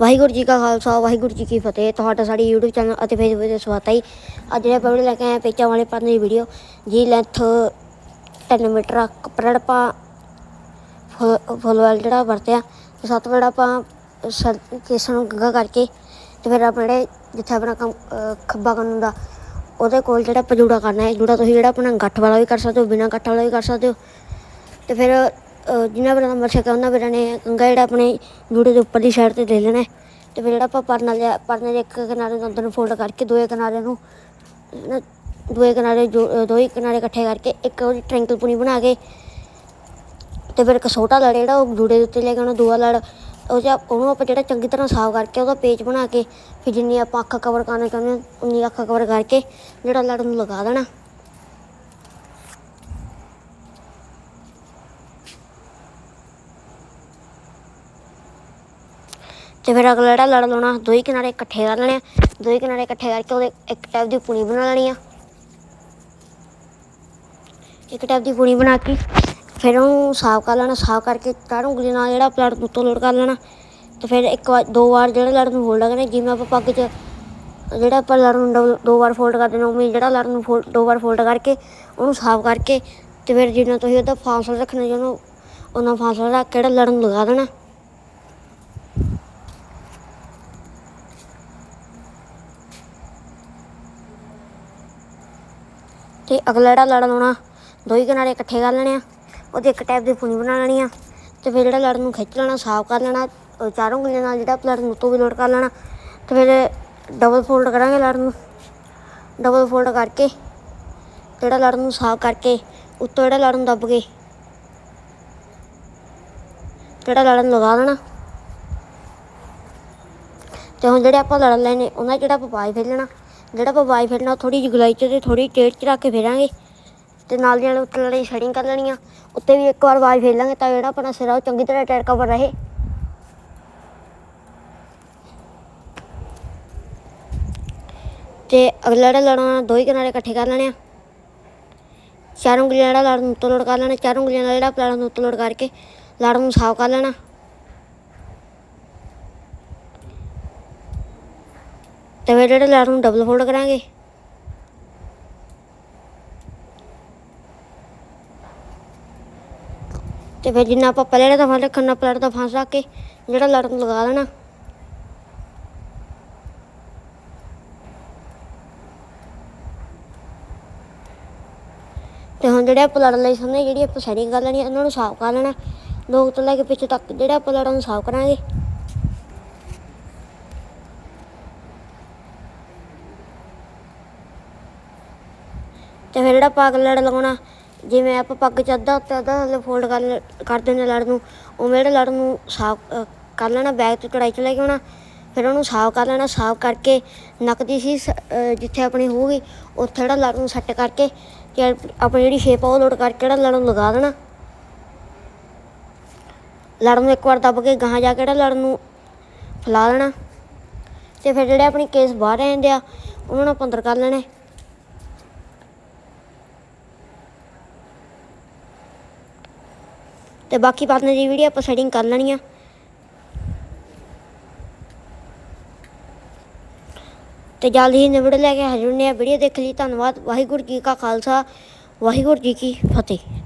ਵਾਹਿਗੁਰੂ ਜੀ ਕਾ ਖਾਲਸਾ, ਵਾਹਿਗੁਰੂ ਜੀ ਕੀ ਫਤਿਹ। ਤੁਹਾਡਾ ਸਾਡੀ YouTube ਚੈਨਲ ਅਤੇ Facebook ਤੇ ਸਵਾਗਤ ਹੈ ਜੀ। ਅੱਜ ਦੇ ਵੀਡੀਓ ਲੈ ਕੇ ਆਏ ਹਾਂ ਪੇਚਾਂ ਵਾਲੇ ਪੰਨ ਦੀ ਵੀਡੀਓ ਜੀ ਲੈਂਥ 3 ਮੀਟਰ ਆ। ਕੱਪੜਾ ਆਪਾਂ ਫੁੱਲ ਫੁੱਲ ਵਾਲਾ ਜਿਹੜਾ ਵਰਤਿਆ, ਤੇ ਸੱਤ ਵੇੜਾ ਆਪਾਂ ਸਰ ਕੇਸ ਨੂੰ ਗੰਗਾ ਕਰਕੇ, ਤੇ ਫਿਰ ਆਪਣੇ ਜਿਹੜੇ ਜਿੱਥੇ ਆਪਣਾ ਕੰਮ ਖੱਬਾ ਕਰਨ ਦਾ ਉਹਦੇ ਕੋਲ ਜਿਹੜਾ ਆਪਾਂ ਜੂੜਾ ਕਰਨਾ ਹੈ। ਜੂੜਾ ਤੁਸੀਂ ਜਿਹੜਾ ਆਪਣਾ ਗੱਠ ਵਾਲਾ ਵੀ ਕਰ ਸਕਦੇ ਹੋ, ਬਿਨਾਂ ਗੱਠ ਵਾਲਾ ਵੀ ਕਰ ਸਕਦੇ ਹੋ। ਤੇ ਫਿਰ ਜਿੰਨਾ ਜਿਨ੍ਹਾਂ ਦਾ ਨੰਬਰ ਛਕਿਆ ਉਹਨਾਂ ਵੀਰਾਂ ਨੇ ਕੰਗਾ ਜਿਹੜਾ ਆਪਣੇ ਜੂੜੇ ਦੇ ਉੱਪਰ ਦੀ ਸਾਈਡ ਤੇ ਲੈ ਲੈਣਾ ਹੈ। ਤੇ ਫਿਰ ਜਿਹੜਾ ਆਪਾਂ ਪਰਨਾ ਲਿਆ ਪਰਨੇ ਦੇ ਇੱਕ ਕਿਨਾਰੇ ਨੂੰ ਅੰਦਰ ਨੂੰ ਫੋਲਡ ਕਰਕੇ ਦੋਏ ਕਿਨਾਰੇ ਨੂੰ ਨਾ ਦੋਏ ਕਿਨਾਰੇ ਜੋ ਅਹ, ਦੋਏ ਕਿਨਾਰੇ ਇਕੱਠੇ ਕਰਕੇ ਇੱਕ ਉਹਦੀ ਟ੍ਰੈਂਗਲ ਪੁਣੀ ਬਣਾ ਕੇ ਤੇ ਫਿਰ ਇੱਕ ਛੋਟਾ ਲੜ ਜਿਹੜਾ ਉਹ ਜੂੜੇ ਦੇ ਉੱਤੇ ਲੈ ਕੇ ਉਹਨੂੰ ਦੂਆ ਲੜ ਉਹ ਜਿਹਾ ਉਹਨੂੰ ਆਪਾਂ ਜਿਹੜਾ ਚੰਗੀ ਤਰ੍ਹਾਂ ਸਾਫ਼ ਕਰਕੇ ਉਹਦਾ ਪੇਚ ਬਣਾ ਕੇ ਫਿਰ ਜਿੰਨੀ ਆਪਾਂ ਅੱਖਾਂ ਕਵਰ ਕਰਨਾ ਚਾਹੁੰਦੇ ਹਾਂ ਉਨੀ ਅੱਖਾਂ ਕਵਰ ਕਰਕੇ ਜਿਹੜਾ ਲੜ ਨੂੰ ਲਗਾ ਦੇਣਾ। ਤੇ ਫਿਰ ਅਗਲਾ ਜਿਹੜਾ ਲੜ ਲਾਉਣਾ ਦੋ ਹੀ ਕਿਨਾਰੇ ਇਕੱਠੇ ਕਰ ਲੈਣੇ ਆ। ਦੋ ਹੀ ਕਿਨਾਰੇ ਇਕੱਠੇ ਕਰਕੇ ਉਹਦੇ ਇੱਕ ਟਾਈਪ ਦੀ ਪੁਣੀ ਬਣਾ ਲੈਣੀ ਆ। ਇੱਕ ਟਾਈਪ ਦੀ ਪੁਣੀ ਬਣਾ ਕੇ ਫਿਰ ਉਹਨੂੰ ਸਾਫ਼ ਕਰ ਲੈਣਾ, ਸਾਫ਼ ਕਰਕੇ ਚਾਰ ਉਂਗਲੀ ਨਾਲ ਜਿਹੜਾ ਪਲੇਟ ਉੱਤੋਂ ਲੋਡ ਕਰ ਲੈਣਾ। ਤੇ ਫਿਰ ਇੱਕ ਵਾਰ, ਦੋ ਵਾਰ ਜਿਹੜਾ ਲੜ ਨੂੰ ਫੋਲਡ ਕਰਨਾ ਜਿਵੇਂ ਆਪਾਂ ਪੱਗ 'ਚ ਜਿਹੜਾ ਆਪਾਂ ਲੜ ਨੂੰ ਡਬਲ- ਦੋ ਵਾਰ ਫੋਲਡ ਕਰਦੇ ਨੇ, ਉਵੇਂ ਜਿਹੜਾ ਲੜ ਨੂੰ ਫੋਲਡ ਦੋ ਵਾਰ ਫੋਲਡ ਕਰਕੇ ਉਹਨੂੰ ਸਾਫ਼ ਕਰਕੇ ਤੇ ਫਿਰ ਜਿੰਨਾ ਤੁਸੀਂ ਉਹਦਾ ਫਾਸਲਾ ਰੱਖਣਾ ਚਾਹੁੰਦੇ ਹੋ, ਉਹਨਾਂ ਫਾਸਲਾ ਰੱਖ ਕੇ ਜਿਹੜਾ ਲੜ ਨੂੰ ਲਗਾ ਦੇਣਾ। ਤੇ ਅਗਲਾ ਜਿਹੜਾ ਲੜਨ ਆਉਣਾ ਦੋ ਹੀ ਕਿਨਾਰੇ ਇਕੱਠੇ ਕਰ ਲੈਣੇ ਆ। ਉਹਦੀ ਇੱਕ ਟਾਈਪ ਦੀ ਫੁਣੀ ਬਣਾ ਲੈਣੀ ਆ ਤੇ ਫਿਰ ਜਿਹੜਾ ਲੜਨ ਨੂੰ ਖਿੱਚ ਲੈਣਾ, ਸਾਫ਼ ਕਰ ਲੈਣਾ ਚਾਰੋਂ ਉਂਗਲੀਆਂ ਨਾਲ ਜਿਹੜਾ ਲੜਨ ਨੂੰ ਉੱਤੋਂ ਵੀ ਲੋਡ ਕਰ ਲੈਣਾ ਤੇ ਫਿਰ ਡਬਲ ਫੋਲਡ ਕਰਾਂਗੇ ਲੜਨ ਨੂੰ। ਡਬਲ ਫੋਲਡ ਕਰਕੇ ਜਿਹੜਾ ਲੜਨ ਨੂੰ ਸਾਫ਼ ਕਰਕੇ ਉੱਤੋਂ ਜਿਹੜਾ ਲੜਨ ਦੱਬ ਕੇ ਜਿਹੜਾ ਲੜਨ ਲਗਾ ਦੇਣਾ। ਤੇ ਹੁਣ ਜਿਹੜੇ ਆਪਾਂ ਲੜਨ ਲੈਣੇ ਉਹਨਾਂ 'ਚ ਜਿਹੜਾ ਆਪਾਂ ਬਾਈ ਫੇਰ ਲੈਣਾ। ਜਿਹੜਾ ਆਪਾਂ ਬਾਈ ਫੇਰਨਾ ਥੋੜੀ ਜਿਹੀ ਗੁਲਾਈ 'ਚ ਤੇ ਥੋੜੀ ਟੇਟ 'ਚ ਰੱਖ ਕੇ ਫੇਰਾਂਗੇ। ਤੇ ਨਾਲ ਦੀ ਨਾਲ ਉੱਤੇ ਲੜੀ ਸ਼ੈਡਿੰਗ ਕਰ ਲੈਣੀ ਆ ਉੱਤੇ ਵੀ ਇੱਕ ਵਾਰ ਬਾਈ ਫੇਰ ਲਾਂਗੇ ਤਾਂ ਜਿਹੜਾ ਆਪਣਾ ਸਿਰਾ ਉਹ ਚੰਗੀ ਤਰ੍ਹਾਂ ਟਾਇਰ ਕਵਰ ਰਹੇ। ਤੇ ਅਗਲਾ ਜਿਹੜਾ ਲੜਾਉਣਾ ਦੋ ਹੀ ਕਿਨਾਰੇ ਇਕੱਠੇ ਕਰ ਲੈਣੇ ਆ। ਚਾਰ ਉਂਗਲੀਆਂ ਜਿਹੜਾ ਲੜ ਨੂੰ ਉੱਤੋਂ ਲੋਡ ਕਰ ਲੈਣਾ, ਚਾਰ ਉਂਗਲੀਆਂ ਨਾਲ ਜਿਹੜਾ ਪਲਾੜ ਨੂੰ ਉੱਤੋਂ ਲੋਡ ਕਰਕੇ ਲੜ ਨੂੰ ਸਾਫ਼ ਕਰ ਲੈਣਾ। ਤੇ ਫਿਰ ਜਿਹੜੇ ਲੜ ਨੂੰ ਡਬਲ ਫੋਲਡ ਕਰਾਂਗੇ। ਤੇ ਫਿਰ ਜਿੰਨਾ ਆਪਾਂ ਪਹਿਲੇ ਦਾ ਫਾਂਸ ਰੱਖਣਾ ਪਲੇਟ ਦਾ ਫਾਂਸ ਰੱਖ ਕੇ ਜਿਹੜਾ ਲੜ ਲਗਾ ਦੇਣਾ ਤੇ ਹੁਣ ਜਿਹੜੇ ਆਪਾਂ ਲੜ ਲਈ ਸਾਹਮਣੇ ਜਿਹੜੀ ਆਪਾਂ ਸੈਟਿੰਗ ਕਰ ਲੈਣੀ ਆ, ਉਹਨਾਂ ਨੂੰ ਸਾਫ਼ ਕਰ ਲੈਣਾ। ਲੋਕ ਤੋਂ ਲੈ ਕੇ ਪਿੱਛੇ ਤੱਕ ਜਿਹੜਾ ਆਪਾਂ ਲੜਾਂ ਨੂੰ ਸਾਫ਼ ਕਰਾਂਗੇ। ਤੇ ਫਿਰ ਜਿਹੜਾ ਪੱਗ ਲੜ ਲਗਾਉਣਾ, ਜਿਵੇਂ ਆਪਾਂ ਪੱਗ ਚ ਅੱਧਾ ਉੱਤੇ ਅੱਧਾ ਥੱਲੇ ਫੋਲਡ ਕਰ ਲੈ- ਕਰ ਦਿੰਦੇ ਲੜ ਨੂੰ, ਉਵੇਂ ਜਿਹੜਾ ਲੜ ਨੂੰ ਸਾਫ਼ ਕਰ ਲੈਣਾ ਬੈਗ ਤੋਂ ਚੜਾਈ ਚ ਲੈ ਕੇ ਆਉਣਾ, ਫਿਰ ਉਹਨੂੰ ਸਾਫ਼ ਕਰ ਲੈਣਾ, ਸਾਫ਼ ਕਰਕੇ ਨੱਕ ਦੀ ਸੀ ਜਿੱਥੇ ਆਪਣੀ ਹੋਊਗੀ, ਉੱਥੇ ਜਿਹੜਾ ਲੜ ਨੂੰ ਸੈੱਟ ਕਰਕੇ ਤੇ ਆਪਣੀ ਜਿਹੜੀ ਸ਼ੇਪ ਆ ਉਹ ਲੋਡ ਕਰਕੇ ਜਿਹੜਾ ਲੜ ਨੂੰ ਲਗਾ ਦੇਣਾ। ਲੜ ਨੂੰ ਇੱਕ ਵਾਰ ਦੱਬ ਕੇ ਗਾਹਾਂ ਜਾ ਕੇ ਜਿਹੜਾ ਲੜ ਨੂੰ ਫੈਲਾ ਲੈਣਾ ਤੇ ਫਿਰ ਜਿਹੜੇ ਆਪਣੀ ਕੇਸ ਬਾਹਰ ਰਹਿੰਦੇ ਆ, ਉਹਨਾਂ ਨੂੰ ਆਪਾਂ ਅੰਦਰ ਕਰ ਲੈਣੇ। ਤੇ ਬਾਕੀ ਪਾਰਟਨਰ ਦੀ ਵੀਡੀਓ ਆਪਾਂ ਸੈਟਿੰਗ ਕਰ ਲੈਣੀ ਆ। ਤੇ ਜਲਦੀ ਹੀ ਨਿਬੜ ਲੈ ਕੇ ਹਾਜ਼ਰ ਆ। ਵੀਡੀਓ ਦੇਖ ਲਈ। ਧੰਨਵਾਦ। ਵਾਹਿਗੁਰੂ ਜੀ ਕਾ ਖਾਲਸਾ। ਵਾਹਿਗੁਰੂ ਜੀ ਕੀ ਫਤਿਹ।